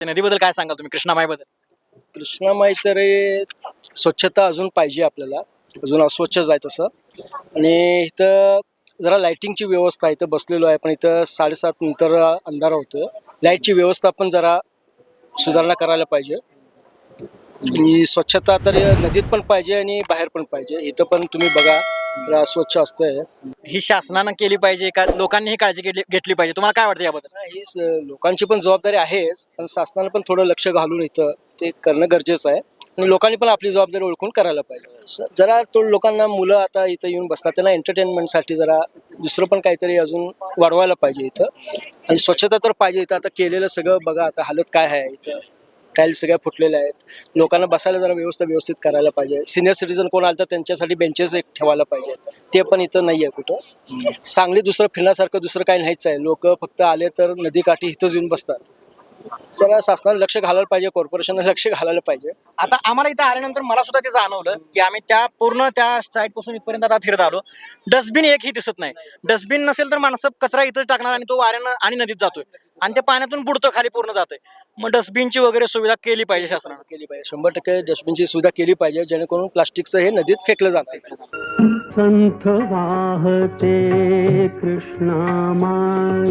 नदीबद्दल काय सांगाल तुम्ही? कृष्णामाईबद्दल. कृष्णामाई तर हे स्वच्छता अजून पाहिजे आपल्याला. अजून अस्वच्छच आहे तसं आणि इथं जरा लाईटिंगची व्यवस्था आहे इथं बसलेलो आहे पण इथं साडेसात नंतर अंधार होतो लाईटची व्यवस्था पण जरा सुधारणा करायला पाहिजे. आणि स्वच्छता तर नदीत पण पाहिजे आणि बाहेर पण पाहिजे. इथं पण तुम्ही बघा. जरा अस्वच्छ असतंय. ही शासनानं केली पाहिजे का लोकांनी ही काळजी घेतली घेतली पाहिजे? तुम्हाला काय वाटतं याबद्दल? ही स- लोकांची पण जबाबदारी आहेच पण शासनानं पण थोडं लक्ष घालून इथं ते करणं गरजेचं आहे. आणि लोकांनी पण आपली जबाबदारी ओळखून करायला पाहिजे. स- जरा तो लोकांना मुलं आता इथं येऊन बसतात त्यांना एंटरटेनमेंटसाठी जरा दुसरं पण काहीतरी अजून वाढवायला पाहिजे इथं. आणि स्वच्छता तर पाहिजे इथं आता केलेलं सगळं बघा आता हालत काय आहे इथं. टाईल्स सगळ्या फुटलेल्या आहेत. लोकांना बसायला जरा व्यवस्था व्यवस्थित करायला पाहिजे. सिनियर सिटीजन कोण आलं तर त्यांच्यासाठी बेंचेस एक ठेवायला पाहिजेत ते पण इथं नाही आहे कुठं सांगली दुसरं फिरण्यासारखं दुसरं काही नाहीच आहे. लोक फक्त आले तर नदीकाठी इथंच येऊन बसतात. जरा शासनाने लक्ष घालायला पाहिजे कॉर्पोरेशनने लक्ष घालायला पाहिजे. आता आम्हाला इथं आल्यानंतर मला सुद्धा ते जाणवलं की आम्ही त्या पूर्ण त्या साईडपासून इथपर्यंत आता फिरत आलो. डस्टबिन एकही दिसत नाही. डस्टबिन नसेल तर माणसं कचरा इथं टाकणार आणि तो वाऱ्यानं आणि नदीत जातोय. आणि ते पाण्यातून बुडतं खाली पूर्ण जातंय. मग डस्टबिनची वगैरे सुविधा केली पाहिजे शासनानं. केली पाहिजे. शंभर टक्के डस्टबिनची सुविधा केली पाहिजे जेणेकरून प्लास्टिकचं हे नदीत फेकलं जाणार नाही. संथ वाहते कृष्णा माय